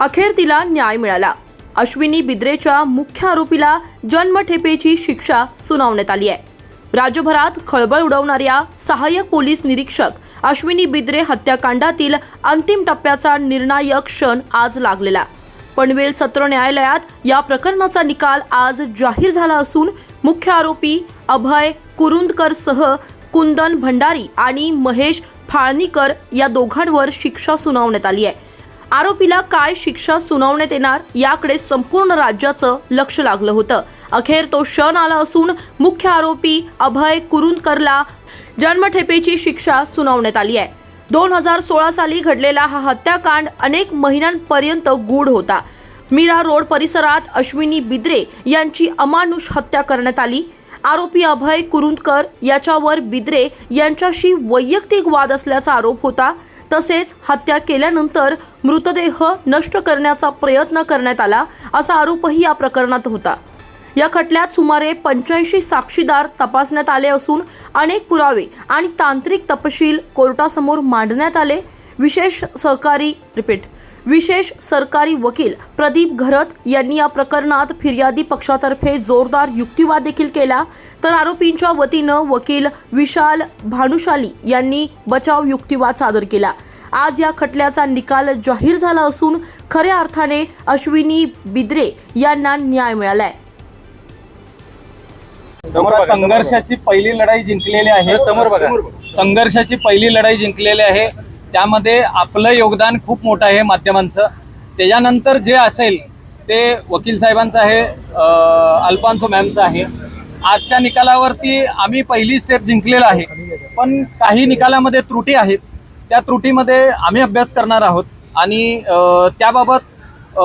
अखेर तिला न्याय मिळाला. अश्विनी बिद्रेच्या मुख्य आरोपीला जन्मठेपेची शिक्षा सुनावण्यात आली आहे. राज्यभरात खळबळ उडवणाऱ्या सहाय्यक पोलीस निरीक्षक अश्विनी बिद्रे हत्याकांडातील अंतिम टप्प्याचा निर्णायक क्षण आज लागलेला. पनवेल सत्र न्यायालयात या प्रकरणाचा निकाल आज जाहीर झाला असून मुख्य आरोपी अभय कुरुंदकरसह कुंदन भंडारी आणि महेश फाळणीकर या दोघांवर शिक्षा सुनावण्यात आली आहे. आरोपीला काय शिक्षा सुनावण्यात येणार याकडे संपूर्ण राज्याचं लक्ष लागलं होतं. अखेर तो क्षण आला असून मुख्य आरोपी अभय कुरुंदकरला जन्मठेपेची शिक्षा सुनावण्यात आली आहे. दोन हजार सोळा साली घडलेला हा हत्याकांड अनेक महिन्यांपर्यंत गूढ होता. मीरा रोड परिसरात अश्विनी बिद्रे यांची अमानुष हत्या करण्यात आली. आरोपी अभय कुरुंदकर याच्यावर बिद्रे यांच्याशी वैयक्तिक वाद असल्याचा आरोप होता. तसेच हत्या केल्यानंतर मृतदेह नष्ट करण्याचा प्रयत्न करण्यात आला असा आरोपही या प्रकरणात होता. या खटल्यात सुमारे पंच्याऐंशी साक्षीदार तपासण्यात आले असून अनेक पुरावे आणि तांत्रिक तपशील कोर्टासमोर मांडण्यात आले. विशेष सहकारी रिपीट विशेष सरकारी वकील प्रदीप घरत यांनी या प्रकरणात फिर्यादी पक्षातर्फे जोरदार युक्तिवाद देखील केला. तर आरोपींच्या वतीनं वकील विशाल भानुशाली यांनी बचाव युक्तिवाद सादर केला. आज या खटल्याचा निकाल जाहीर झाला असून खऱ्या अर्थाने अश्विनी बिद्रे यांना न्याय मिळालाय. संघर्षाची पहिली लढाई जिंकलेली आहे. समोर बघा. संघर्षाची पहिली लढाई जिंकलेली आहे. त्यामध्ये आपलं योगदान खूप मोठं आहे माध्यमांचं. त्याच्यानंतर जे असेल ते वकील साहेबांचं आहे अं, अल्फान्सो मॅमचं आहे. आजच्या निकालावरती आम्ही पहिली स्टेप जिंकलेला आहे. पण काही निकालामध्ये त्रुटी आहेत. त्या त्रुटीमध्ये आम्ही अभ्यास करणार आहोत. आणि त्याबाबत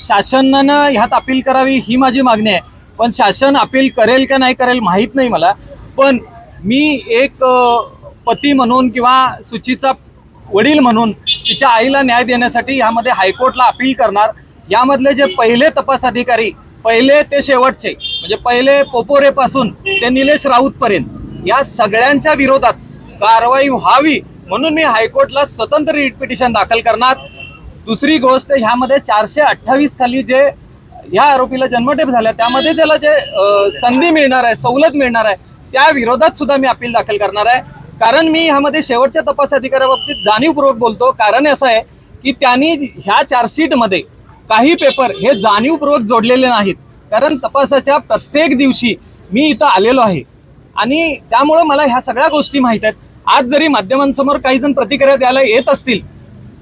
शासनानं ह्यात अपील करावी ही माझी मागणी आहे. पण शासन अपील करेल का नाही करेल माहीत नाही मला. पण मी एक पती म्हणून किंवा सुचीचा वडील म्हणून तिच्या आईला न्याय देण्यासाठी यामध्ये हायकोर्टला अपील करणार. यामधले जे पहिले तपास अधिकारी पहिले ते शेवटचे म्हणजे पहिले पोपोरेपासून ते निलेश राऊतपर्यंत या सगळ्यांच्या विरोधात कारवाई व्हावी म्हणून मी हायकोर्टला स्वतंत्र रिट पिटिशन दाखल करणार. दुसरी गोष्ट ह्यामध्ये चारशे अठ्ठावीस खाली जे ह्या आरोपीला जन्मठेप झाल्या त्यामध्ये त्याला जे संधी मिळणार आहे सवलत मिळणार आहे त्या विरोधात सुद्धा मी अपील दाखल करणार आहे. कारण मी ह्यामध्ये शेवटच्या तपास अधिकाऱ्याबाबतीत जाणीवपूर्वक बोलतो. कारण असं आहे की त्यांनी ह्या चार्जशीटमध्ये काही पेपर हे जाणीवपूर्वक जोडलेले नाहीत. कारण तपासाच्या प्रत्येक दिवशी मी इथं आलेलो आहे. आणि त्यामुळं मला ह्या सगळ्या गोष्टी माहीत आहेत. आज जरी माध्यमांसमोर काही जण प्रतिक्रिया द्यायला येत असतील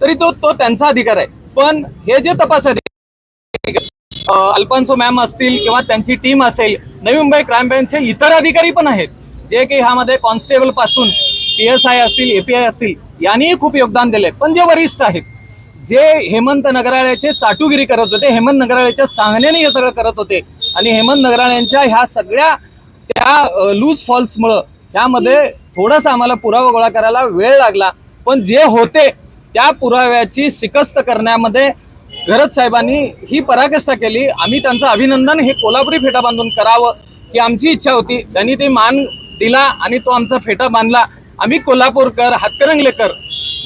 तरी तो तो त्यांचा अधिकार आहे. पण हे जे तपास अल्पांसो अल्फान्सो मॅम असतील किंवा त्यांची टीम असेल नवी मुंबई क्राईम ब्रँचचे इतर अधिकारी पण आहेत जे की ह्यामध्ये कॉन्स्टेबलपासून पी एस आय असतील एपीआय असतील यांनीही खूप योगदान दिले पण जे वरिष्ठ आहेत जे हेमंत नगराळ्याचे चाटुगिरी करत होते हेमंत नगराळ्याच्या सांगण्याने हे सगळं करत होते आणि हेमंत नगराळ्यांच्या ह्या सगळ्या त्या लूज फॉल्समुळं त्यामध्ये थोडासा आम्हाला पुरावा गोळा करायला वेळ लागला. पण जे होते त्या पुराव्याची शिकस्त करण्यामध्ये गरज साहेबांनी ही पराकाष्ठा केली. आम्ही त्यांचं अभिनंदन हे कोल्हापुरी फेटा बांधून करावं ही आमची इच्छा होती. त्यांनी ते मान दिला आणि तो आमचा फेटा बांधला. आम्ही कोल्हापूरकर हातकरंगलेकर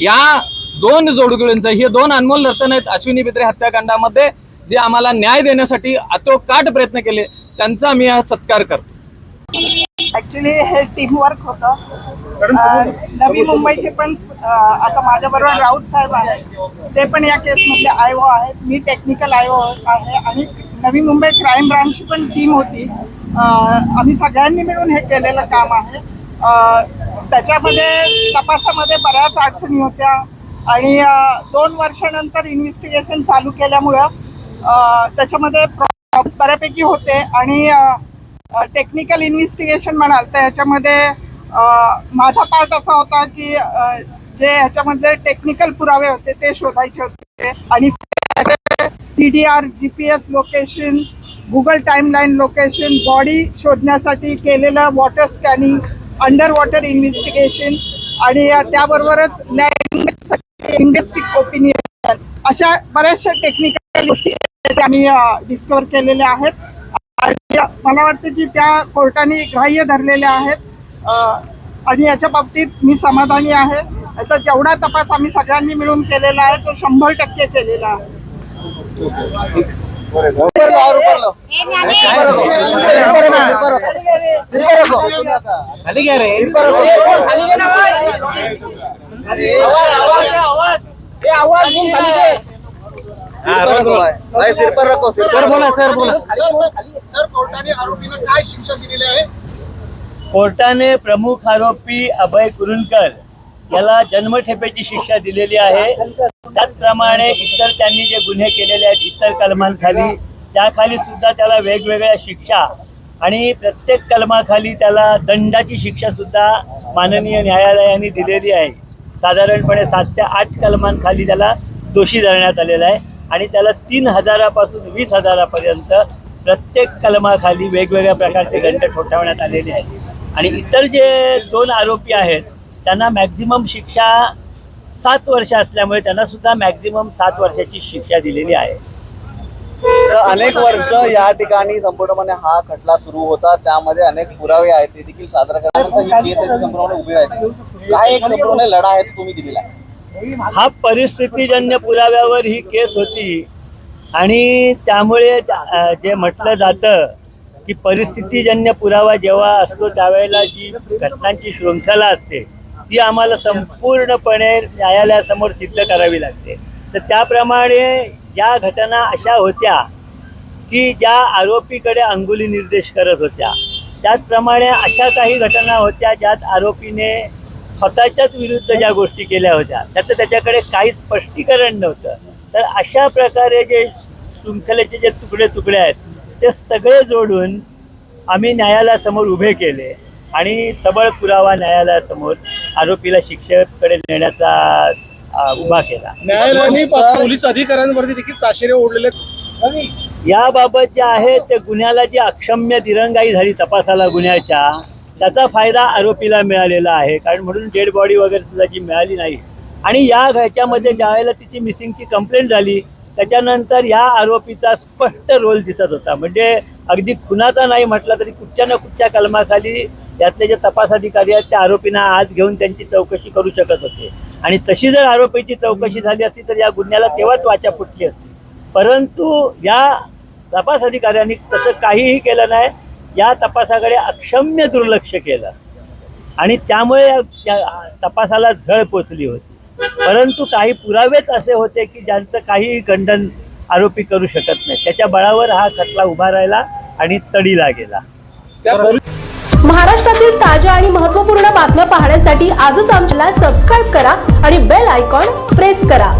या दोन जोडगुळींचं हे दोन अनमोल रत्न आहेत अश्विनी बिद्रे हत्याकांडामध्ये जे आम्हाला न्याय देण्यासाठी आतोकाट प्रयत्न केले त्यांचा आम्ही हा सत्कार करतो. ऍक्च्युली हे टीमवर्क होतं. मॅडम, समोर- अं, नवी मुंबईचे पण अं, आता माझ्याबरोबर राऊत साहेब आहेत. ते पण या केसमधले आयओ आहेत. मी टेक्निकल आयओ आहे आणि नवी मुंबई क्राईम ब्रांचची पण टीम होती. अं, आम्ही सगळ्यांनी मिळून हे केलेलं काम आहे. अं, त्याच्यामध्ये तपासामध्ये बऱ्याच अडचणी होत्या. आणि अं, दोन वर्षानंतर इन्व्हेस्टिगेशन चालू केल्यामुळं अं, त्याच्यामध्ये प्रॉब्लेम्स बऱ्यापैकी होते. आणि अं, टेक्निकल इन्व्हेस्टिगेशन म्हणाल तर ह्याच्यामध्ये माझा पार्ट असा होता की जे ह्याच्यामधले टेक्निकल पुरावे होते ते शोधायचे होते. आणि C D R G P S location Google timeline location body शोधण्यासाठी केलेलं water scanning under water investigation आणि त्याबरोबरच लँग्वेज इन्व्हेस्टिग ओपिनियन अशा बऱ्याचशा टेक्निकल गोष्टी आम्ही डिस्कवर केलेल्या आहेत. मला वाटतं की त्या कोर्टाने ग्राह्य धरलेल्या आहेत. अं, आणि याच्या बाबतीत मी समाधानी आहे. याचा जेवढा तपास आम्ही सगळ्यांनी मिळून केलेला आहे तो शंभर टक्के केलेला आहे. सर बोला. सर बोला सर. कोर्टाने आरोपींना काय शिक्षा दिलेली आहे? कोर्टाने प्रमुख आरोपी अभय कुरुलकर याला जन्मठेपेची शिक्षा दिलेली आहे. त्याचप्रमाणे इतर त्यांनी जे गुन्हे केलेले आहेत इतर कलमांखाली त्याखाली सुद्धा त्याला वेगवेगळ्या शिक्षा आणि प्रत्येक कलमाखाली त्याला दंडाची शिक्षा सुद्धा माननीय न्यायालयाने दिलेली आहे. साधारणपणे सात ते आठ कलमांखाली त्याला दोषी धरण्यात आलेला आहे. आणि त्याला तीन हजारापासून वीस हजारापर्यंत प्रत्येक कलमाखाली वेगवेगळ्या प्रकारचे दंड ठोठावण्यात आलेले आहेत. आणि इतर जे दोन आरोपी आहेत त्यांना मॅक्झिमम शिक्षा सात वर्ष असल्यामुळे त्यांना सुद्धा मॅक्झिमम सात वर्षाची शिक्षा दिलेली आहे. तर अनेक वर्ष या ठिकाणी संपूर्णपणे हा खटला सुरू होता. त्यामध्ये अनेक पुरावे आहेत ते देखील सादर करण्यानंतर केस आहे ती संपूर्णपणे उभी राहते काय एक संपूर्ण लढा आहे तो तुम्ही दिलेला आहे? हा परिस्थितीजन्य पुराव्यावर ही केस होती. आणि त्यामुळे जे म्हटलं जातं की परिस्थितीजन्य पुरावा जेव्हा असतो त्यावेळेला जी घटनांची शृंखला असते ती आम्हाला संपूर्णपणे न्यायालयासमोर सिद्ध करावी लागते. तर त्याप्रमाणे या घटना अशा होत्या की ज्या आरोपीकडे अंगुली निर्देश करत होत्या. त्याचप्रमाणे अशा काही घटना होत्या ज्यात आरोपीने स्वतःच्याच विरुद्ध ज्या गोष्टी केल्या होत्या त्याचं त्याच्याकडे काही स्पष्टीकरण नव्हतं तर अशा प्रकारे जे शृंखलेचे जे तुकडे तुकडे आहेत ते सगळे जोडून आम्ही न्यायालयासमोर उभे केले आणि सबळ पुरावा न्यायालयासमोर आरोपीला शिक्षेकडे नेण्याचा उभा केला न्यायालयाने पोलीस अधिकाऱ्यांवरती देखील ताशेरे ओढलेले. याबाबत जे आहे ते गुन्ह्याला जी अक्षम्य दिरंगाई झाली तपासाला गुन्ह्याच्या त्याचा फायदा आरोपीला मिळालेला आहे. कारण म्हणून डेड बॉडी वगैरे सुद्धा जी मिळाली नाही. आणि या ह्याच्यामध्ये ज्यावेळेला तिची मिसिंगची कंप्लेंट झाली त्याच्यानंतर या आरोपीचा स्पष्ट रोल दिसत होता. म्हणजे अगदी खुनाचा नाही म्हटलं तरी कुठच्या ना कुठच्या कलमाखाली त्यातले जे तपास अधिकारी आहेत त्या आरोपींना आज घेऊन त्यांची चौकशी करू शकत होते. आणि तशी जर आरोपीची चौकशी झाली असती तर या गुन्ह्याला तेव्हाच वाचा फुटली असती. परंतु या तपास अधिकाऱ्यांनी तसं काहीही केलं नाही. या तपासाकडे अक्षम्य दुर्लक्ष केलं. आणि त्यामुळे तपासाला झळ पोचली होती. परंतु काही पुरावेच असे होते की ज्यांचं काहीही खंडन आरोपी करू शकत नाही. त्याच्या बळावर हा खटला उभा राहिला आणि तडीला गेला. त्या महाराष्ट्रातील ताज्या आणि महत्त्वपूर्ण बातम्या पाहण्यासाठी आजच आमच्याला सबस्क्राईब करा आणि बेल आयकॉन प्रेस करा.